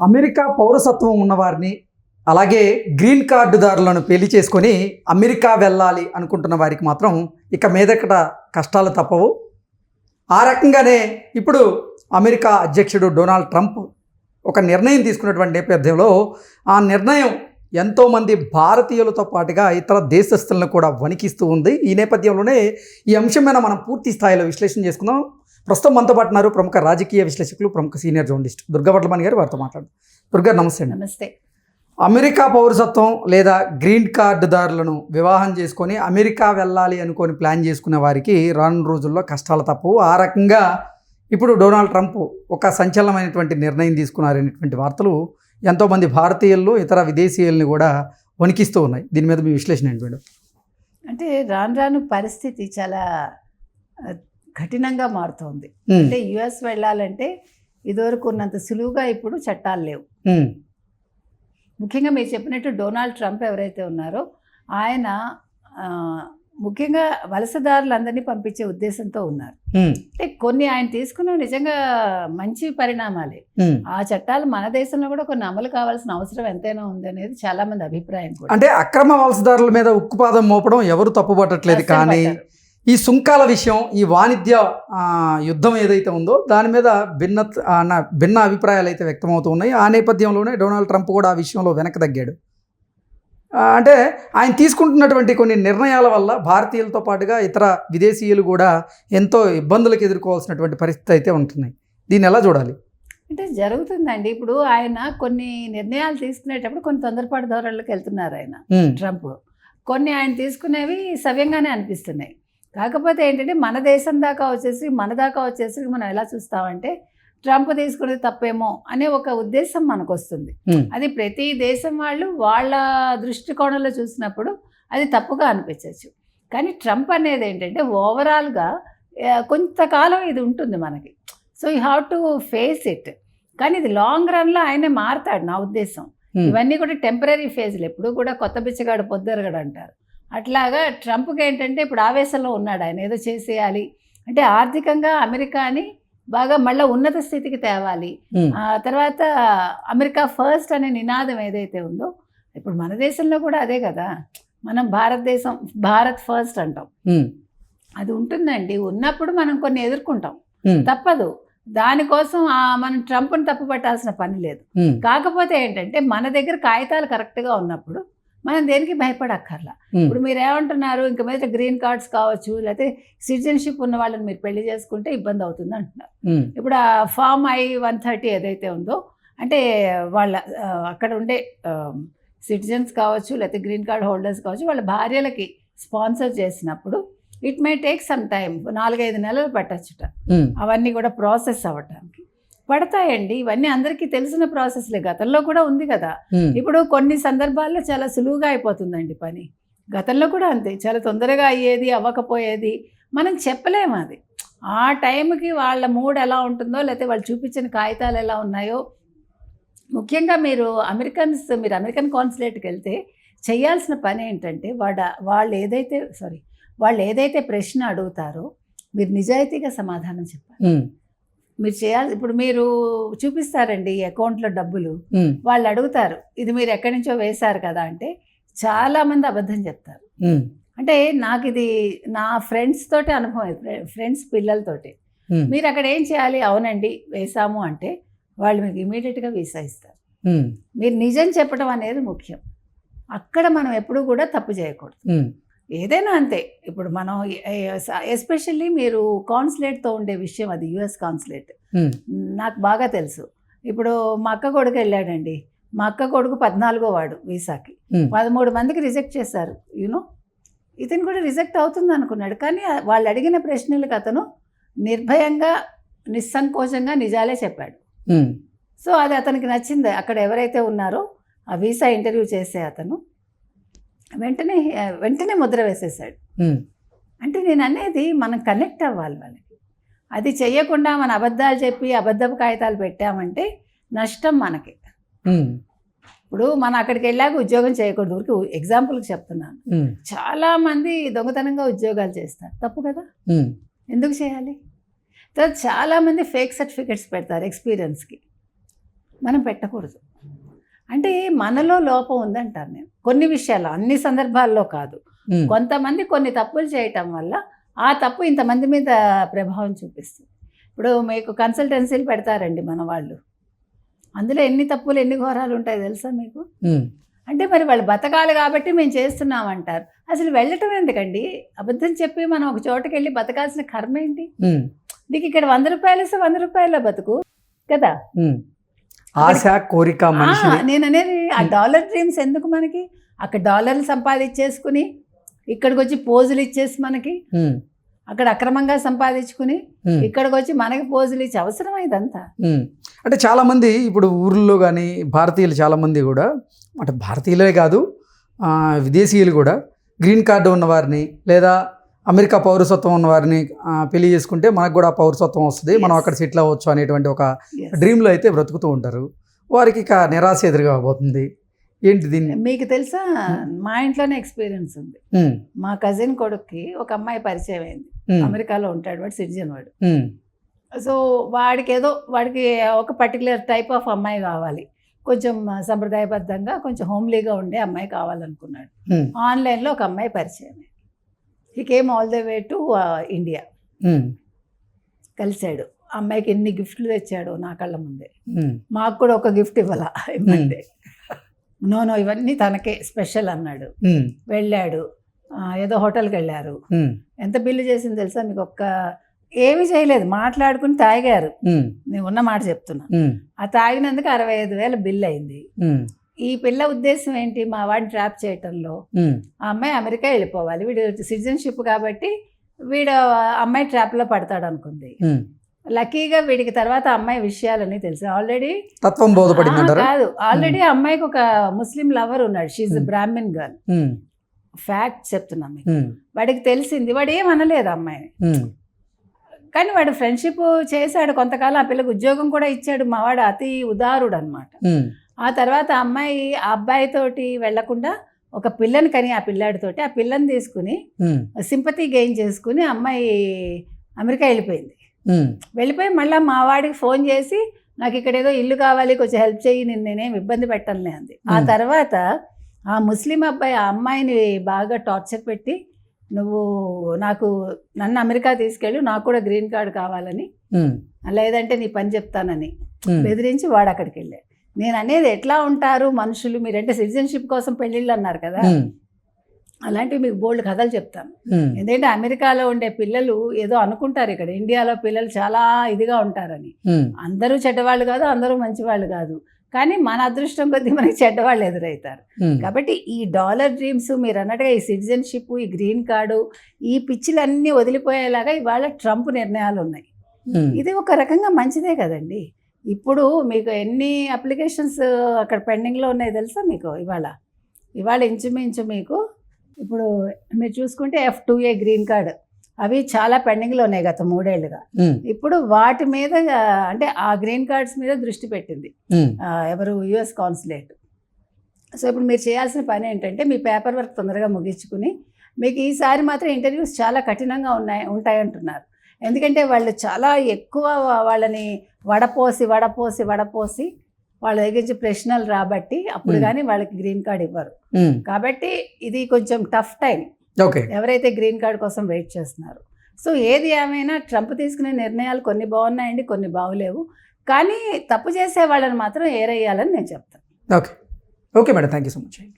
America పౌరసత్వం ఉన్నవారిని అలాగే గ్రీన్ కార్డుదారులను పెళ్ళి చేసుకొని అమెరికా వెళ్ళాలి అనుకుంటున్న వారికి మాత్రం ఇక మీదకట కష్టాలు తప్పవు. ఆ రకంగానే ఇప్పుడు అమెరికా అధ్యక్షుడు డొనాల్డ్ ట్రంప్ ఒక నిర్ణయం తీసుకున్నటువంటి నేపథ్యంలో ఆ నిర్ణయం ఎంతోమంది భారతీయులతో పాటుగా ఇతర దేశస్తులను కూడా వణికిస్తూ ఉంది. ఈ నేపథ్యంలోనే ఈ అంశం మీద మనం పూర్తి స్థాయిలో విశ్లేషణ చేసుకుందాం. ప్రస్తుతం మనతో పాటు ఉన్నారు ప్రముఖ రాజకీయ విశ్లేషకులు ప్రముఖ సీనియర్ జర్నలిస్ట్ దుర్గా గారు వారితో మాట్లాడు దుర్గా నమస్తే అండి. నమస్తే. అమెరికా పౌరసత్వం లేదా గ్రీన్ కార్డుదారులను వివాహం చేసుకొని అమెరికా వెళ్ళాలి అనుకొని ప్లాన్ చేసుకునే వారికి రానున్న రోజుల్లో కష్టాలు తప్పవు. ఆ రకంగా ఇప్పుడు డొనాల్డ్ ట్రంప్ ఒక సంచలనమైనటువంటి నిర్ణయం తీసుకున్నారనేటువంటి వార్తలు ఎంతోమంది భారతీయులు ఇతర విదేశీయుల్ని కూడా వణికిస్తూ ఉన్నాయి. దీని మీద మీ విశ్లేషణ ఏంటి అంటే రాను రాను పరిస్థితి చాలా కఠినంగా మారుతోంది. అంటే యుఎస్ వెళ్ళాలంటే ఇదివరకు ఉన్నంత సులువుగా ఇప్పుడు చట్టాలు లేవు. ముఖ్యంగా మీరు చెప్పినట్టు డొనాల్డ్ ట్రంప్ ఎవరైతే ఉన్నారో ఆయన ముఖ్యంగా వలసదారులందరినీ పంపించే ఉద్దేశంతో ఉన్నారు. అంటే కొన్ని ఆయన తీసుకున్న నిజంగా మంచి పరిణామాలే. ఆ చట్టాలు మన దేశంలో కూడా కొన్ని అమలు కావాల్సిన అవసరం ఎంతైనా ఉంది అనేది చాలా మంది అభిప్రాయం కూడా. అంటే అక్రమ వలసదారుల మీద ఉక్కుపాదం మోపడం ఎవరు తప్పుపట్టట్లేదు కానీ. ఈ సుంకాల విషయం ఈ వాణిజ్య యుద్ధం ఏదైతే ఉందో దాని మీద భిన్న భిన్న అభిప్రాయాలు అయితే వ్యక్తమవుతూ ఉన్నాయి. ఆ నేపథ్యంలోనే డొనాల్డ్ ట్రంప్ కూడా ఆ విషయంలో వెనక తగ్గాడు. అంటే ఆయన తీసుకుంటున్నటువంటి కొన్ని నిర్ణయాల వల్ల భారతీయులతో పాటుగా ఇతర విదేశీయులు కూడా ఎంతో ఇబ్బందులకు ఎదుర్కోవాల్సినటువంటి పరిస్థితి అయితే ఉంటున్నాయి. దీన్ని ఎలా చూడాలి? అంటే జరుగుతుందండి. ఇప్పుడు ఆయన కొన్ని నిర్ణయాలు తీసుకునేటప్పుడు కొన్ని తొందరపాటు ధోరణులకు వెళ్తున్నారు ఆయన ట్రంప్. కొన్ని ఆయన తీసుకునేవి సవ్యంగానే అనిపిస్తున్నాయి. కాకపోతే ఏంటంటే మన దేశం దాకా వచ్చేసి మన దాకా వచ్చేసి మనం ఎలా చూస్తామంటే ట్రంప్ తీసుకునేది తప్పేమో అనే ఒక ఉద్దేశం మనకు వస్తుంది అది ప్రతి దేశం వాళ్ళు వాళ్ళ దృష్టికోణంలో చూసినప్పుడు అది తప్పుగా అనిపించవచ్చు కానీ ట్రంప్ అనేది ఏంటంటే ఓవరాల్గా కొంతకాలం ఇది ఉంటుంది మనకి. So you have to face it. కానీ ఇది లాంగ్ రన్లో ఆయనే మారతాడు నా ఉద్దేశం. ఇవన్నీ కూడా టెంపరీ ఫేజ్లు. ఎప్పుడు కూడా కొత్త బిచ్చగాడు పొద్దురగడు అంటారు అట్లాగా ట్రంప్కి ఏంటంటే ఇప్పుడు ఆవేశంలో ఉన్నాడు ఆయన ఏదో చేసేయాలి. అంటే ఆర్థికంగా అమెరికాని బాగా మళ్ళీ ఉన్నత స్థితికి తేవాలి. ఆ తర్వాత అమెరికా ఫస్ట్ అనే నినాదం ఏదైతే ఉందో ఇప్పుడు మన దేశంలో కూడా అదే కదా. మనం భారతదేశం భారత్ ఫస్ట్ అంటాం. అది ఉంటుందండి. ఉన్నప్పుడు మనం కొన్ని ఎదుర్కొంటాం. తప్పదు. దానికోసం ఆ మనం ట్రంప్ని తప్పు పట్టాల్సిన పని లేదు. కాకపోతే ఏంటంటే మన దగ్గర కాగితాలు కరెక్ట్గా ఉన్నప్పుడు మనం దేనికి భయపడక్కర్లా. ఇప్పుడు మీరు ఏమంటున్నారు ఇంక మీద గ్రీన్ కార్డ్స్ కావచ్చు లేకపోతే సిటిజన్షిప్ ఉన్న వాళ్ళని మీరు పెళ్ళి చేసుకుంటే ఇబ్బంది అవుతుంది అంటున్నారు. ఇప్పుడు ఆ ఫామ్ ఐ వన్ థర్టీ ఏదైతే ఉందో అంటే వాళ్ళ అక్కడ ఉండే సిటిజన్స్ కావచ్చు లేకపోతే గ్రీన్ కార్డ్ హోల్డర్స్ కావచ్చు వాళ్ళ భార్యలకి స్పాన్సర్ చేసినప్పుడు it may take some time నాలుగైదు నెలలు పట్టచ్చుట. అవన్నీ కూడా ప్రాసెస్ అవ్వటానికి. పడతాయండి. ఇవన్నీ అందరికీ తెలిసిన ప్రాసెస్లే. గతంలో కూడా ఉంది కదా. ఇప్పుడు కొన్ని సందర్భాల్లో చాలా సులువుగా అయిపోతుందండి పని. గతంలో కూడా అంతే. చాలా తొందరగా అయ్యేది అవ్వకపోయేది. మనం చెప్పలేము అది. ఆ టైంకి వాళ్ళ మూడ్ ఎలా ఉంటుందో లేకపోతే వాళ్ళు చూపించిన కాగితాలు ఎలా ఉన్నాయో. ముఖ్యంగా మీరు అమెరికన్స్ మీరు అమెరికన్ కాన్సులేట్కి వెళ్తే చేయాల్సిన పని ఏంటంటే వాడ వాళ్ళు ఏదైతే సారీ వాళ్ళు ఏదైతే ప్రశ్న అడుగుతారో మీరు నిజాయితీగా సమాధానం చెప్పాలి. మీరు చేయాలి ఇప్పుడు మీరు చూపిస్తారండి ఈ అకౌంట్లో డబ్బులు. వాళ్ళు అడుగుతారు ఇది మీరు ఎక్కడి నుంచో వేశారు కదా అంటే చాలామంది అబద్ధం చెప్తారు. అంటే నాకు ఇది నా ఫ్రెండ్స్ తోటి అనుభవం ఫ్రెండ్స్ పిల్లలతోటి. మీరు అక్కడ ఏం చేయాలి? అవునండి వేశాము అంటే వాళ్ళు మీకు ఇమీడియట్గా వీసా ఇస్తారు. మీరు నిజం చెప్పడం అనేది ముఖ్యం. అక్కడ మనం ఎప్పుడూ కూడా తప్పు చేయకూడదు. ఏదైనా అంతే. ఇప్పుడు మనం ఎస్పెషల్లీ మీరు కాన్సులేట్తో ఉండే విషయం అది యుఎస్ కాన్సులేట్. నాకు బాగా తెలుసు. ఇప్పుడు మా అక్క కొడుకు వెళ్ళాడండి. మా అక్క కొడుకు పద్నాలుగో వాడు వీసాకి. పదమూడు మందికి రిజెక్ట్ చేశారు. యూనో ఇతను కూడా రిజెక్ట్ అవుతుంది అనుకున్నాడు. కానీ వాళ్ళు అడిగిన ప్రశ్నలకు అతను నిర్భయంగా నిస్సంకోచంగా నిజాలే చెప్పాడు. సో అది అతనికి నచ్చింది. అక్కడ ఎవరైతే ఉన్నారో ఆ వీసా ఇంటర్వ్యూ చేసే అతను. వెంటనే వెంటనే ముద్ర వేసేసాడు అంటే నేను అనేది మనం కనెక్ట్ అవ్వాలి వాళ్ళకి. అది చెయ్యకుండా మన అబద్ధాలు చెప్పి అబద్ధపు కాగితాలు పెట్టామంటే నష్టం మనకి. ఇప్పుడు మనం అక్కడికి వెళ్ళాక ఉద్యోగం చేయకూడదు. ఊరికి ఎగ్జాంపుల్కి చెప్తున్నాను. ఉమ్, చాలామంది దొంగతనంగా ఉద్యోగాలు చేస్తారు. తప్పు కదా? ఎందుకు చేయాలి? తర్వాత చాలామంది ఫేక్ సర్టిఫికెట్స్ పెడతారు ఎక్స్పీరియన్స్కి మనం పెట్టకూడదు. అంటే మనలో లోపం ఉందంటాను నేను. కొన్ని విషయాలు అన్ని సందర్భాల్లో కాదు. కొంతమంది కొన్ని తప్పులు చేయటం వల్ల ఆ తప్పు ఇంతమంది మీద ప్రభావం చూపిస్తుంది. ఇప్పుడు మీకు కన్సల్టెన్సీలు పెడతారండి మన వాళ్ళు. అందులో ఎన్ని తప్పులు ఎన్ని ఘోరాలు ఉంటాయి తెలుసా మీకు? అంటే మరి వాళ్ళు బతకాలి కాబట్టి మేము చేస్తున్నాం అంటారు అసలు వెళ్ళటం ఎందుకండి? అబద్ధం చెప్పి మనం ఒక చోటకి వెళ్ళి బతకాల్సిన కర్మ ఏంటి? నీకు ఇక్కడ వంద రూపాయలు ఇస్తే వంద రూపాయల బతుకు కదా. ఆశ కోరిక మనిషి నేను అనేది ఆ డాలర్ డ్రీమ్స్ ఎందుకు మనకి? అక్కడ డాలర్లు సంపాదించేసుకుని ఇక్కడికి వచ్చి పోజులు ఇచ్చేసి మనకి అక్కడ అక్రమంగా సంపాదించుకుని ఇక్కడికి వచ్చి మనకి పోజులు ఇచ్చి అవసరం ఇదంతా. అంటే చాలామంది ఇప్పుడు ఊర్లో కానీ భారతీయులు చాలామంది కూడా అంటే భారతీయులే కాదు విదేశీయులు కూడా గ్రీన్ కార్డు ఉన్న వారిని లేదా అమెరికా పౌరసత్వం ఉన్న వారిని పెళ్ళి చేసుకుంటే మనకు కూడా పౌరసత్వం వస్తుంది. మనం. అక్కడ సెటిల్ అవ్వచ్చు అనేటువంటి ఒక. డ్రీమ్లో అయితే బ్రతుకుతూ ఉంటారు. వారికి ఇక నిరాశ ఎదురుగా పోతుంది ఏంటి దీన్ని? మీకు తెలుసా? మా ఇంట్లోనే ఎక్స్పీరియన్స్ ఉంది. మా కజిన్ కొడుక్కి ఒక అమ్మాయి పరిచయం అయింది. అమెరికాలో ఉంటాడు వాడు సిటిజన్ వాడు. సో వాడికి ఏదో వాడికి ఒక పర్టికులర్ టైప్ ఆఫ్ అమ్మాయి కావాలి. కొంచెం సంప్రదాయబద్ధంగా కొంచెం హోమ్లీగా ఉండే అమ్మాయి కావాలనుకున్నాడు. ఆన్లైన్లో ఒక అమ్మాయి పరిచయం ఈ came all the way to India కలిశాడు. అమ్మాయికి ఎన్ని గిఫ్ట్లు తెచ్చాడు నా కళ్ళ ముందే. ఉమ్, మాకు కూడా ఒక గిఫ్ట్ ఇవ్వాల? ఇమ్మంటే నో నో ఇవన్నీ తనకే స్పెషల్ అన్నాడు. ఉమ్, వెళ్ళాడు. ఏదో హోటల్కి వెళ్ళారు. ఎంత బిల్లు చేసింది తెలుసా? మీకు ఒక్క ఏమీ చేయలేదు. మాట్లాడుకుని తాగారు. నేను ఉన్న మాట చెప్తున్నా. ఆ తాగినందుకు అరవై ఐదు వేల బిల్ అయింది. ఈ పిల్ల ఉద్దేశం ఏంటి? మా వాడిని ట్రాప్ చేయటంలో ఆ అమ్మాయి అమెరికా వెళ్ళిపోవాలి. వీడు సిటిజన్షిప్ కాబట్టి వీడు అమ్మాయి ట్రాప్లో పడతాడు అనుకుంది. లక్కీగా వీడికి తర్వాత అమ్మాయి విషయాలన్నీ తెలుసు. ఆల్రెడీ తత్వం బోధపడింది కాదు. ఆల్రెడీ అమ్మాయికి ఒక ముస్లిం లవర్ ఉన్నాడు. షీఈ్ Hmm. బ్రాహ్మిన్ గర్ల్ ఫ్యాక్ట్ చెప్తున్నా మీకు. వాడికి తెలిసింది. వాడు ఏం అనలేదు అమ్మాయిని కానీ వాడు ఫ్రెండ్షిప్ చేశాడు. కొంతకాలం ఆ పిల్లకి ఉద్యోగం కూడా ఇచ్చాడు. మా వాడు అతి ఉదారుడు అనమాట ఆ తర్వాత అమ్మాయి ఆ అబ్బాయితోటి వెళ్ళకుండా ఒక పిల్లని కని ఆ పిల్లాడితోటి ఆ పిల్లని తీసుకుని సింపతి గెయిన్ చేసుకుని అమ్మాయి అమెరికా వెళ్ళిపోయింది. వెళ్ళిపోయి మళ్ళీ మా వాడికి ఫోన్ చేసి నాకు ఇక్కడ ఏదో ఇల్లు కావాలి కొంచెం హెల్ప్ చేయి నేను నేనేం ఇబ్బంది పెట్టాలనే అంది. ఆ. తర్వాత ఆ ముస్లిం అబ్బాయి ఆ అమ్మాయిని బాగా టార్చర్ పెట్టి నువ్వు నాకు నన్ను అమెరికా తీసుకెళ్ళు నాకు కూడా గ్రీన్ కార్డు కావాలని లేదంటే నీ పని చెప్తానని బెదిరించి వాడు అక్కడికి వెళ్ళాడు. నేను అనేది ఎట్లా ఉంటారు మనుషులు? మీరంటే సిటిజన్షిప్ కోసం పెళ్ళిళ్ళు అన్నారు కదా. అలాంటివి మీకు బోల్డ్ కథలు చెప్తాను. ఎందుకంటే అమెరికాలో ఉండే పిల్లలు ఏదో అనుకుంటారు ఇక్కడ. ఇండియాలో పిల్లలు చాలా ఇదిగా ఉంటారని. అందరూ చెడ్డవాళ్ళు కాదు అందరూ మంచివాళ్ళు కాదు. కానీ మన అదృష్టం కొద్దీ మనకి చెడ్డవాళ్ళు ఎదురవుతారు కాబట్టి ఈ డాలర్ డ్రీమ్స్ మీరు అన్నట్టుగా ఈ సిటిజన్షిప్ ఈ గ్రీన్ కార్డు ఈ పిచ్చిలన్నీ వదిలిపోయేలాగా ఇవాళ ట్రంప్ నిర్ణయాలు ఉన్నాయి. ఇది ఒక రకంగా మంచిదే కదండి. ఇప్పుడు మీకు ఎన్ని అప్లికేషన్స్ అక్కడ పెండింగ్లో ఉన్నాయి తెలుసా మీకు ఇవాళ? ఇవాళ ఇంచుమించు మీకు ఇప్పుడు మీరు చూసుకుంటే F two A green card అవి చాలా పెండింగ్లో ఉన్నాయి గత మూడేళ్ళుగా ఇప్పుడు వాటి మీద అంటే ఆ గ్రీన్ కార్డ్స్ మీద దృష్టి పెట్టింది. ఎవరు? US consulate. సో ఇప్పుడు మీరు చేయాల్సిన పని ఏంటంటే మీ పేపర్ వర్క్ తొందరగా ముగించుకుని మీకు ఈసారి మాత్రం ఇంటర్వ్యూస్ చాలా కఠినంగా ఉన్నాయి ఉంటాయంటున్నారు. ఎందుకంటే వాళ్ళు చాలా ఎక్కువ వాళ్ళని వడపోసి వడపోసి వడపోసి వాళ్ళ దగ్గర నుంచి ప్రశ్నలు రాబట్టి అప్పుడు. కానీ వాళ్ళకి గ్రీన్ కార్డ్ ఇవ్వరు. కాబట్టి ఇది కొంచెం టఫ్ టైం. ఓకే. ఎవరైతే గ్రీన్ కార్డ్ కోసం వెయిట్ చేస్తున్నారు. సో ఏది ఏమైనా ట్రంప్ తీసుకునే నిర్ణయాలు కొన్ని బాగున్నాయండి కొన్ని బాగులేవు. కానీ తప్పు చేసే వాళ్ళని మాత్రం ఏరేయాలని నేను చెప్తాను. Okay. Okay madam. Thank you so much.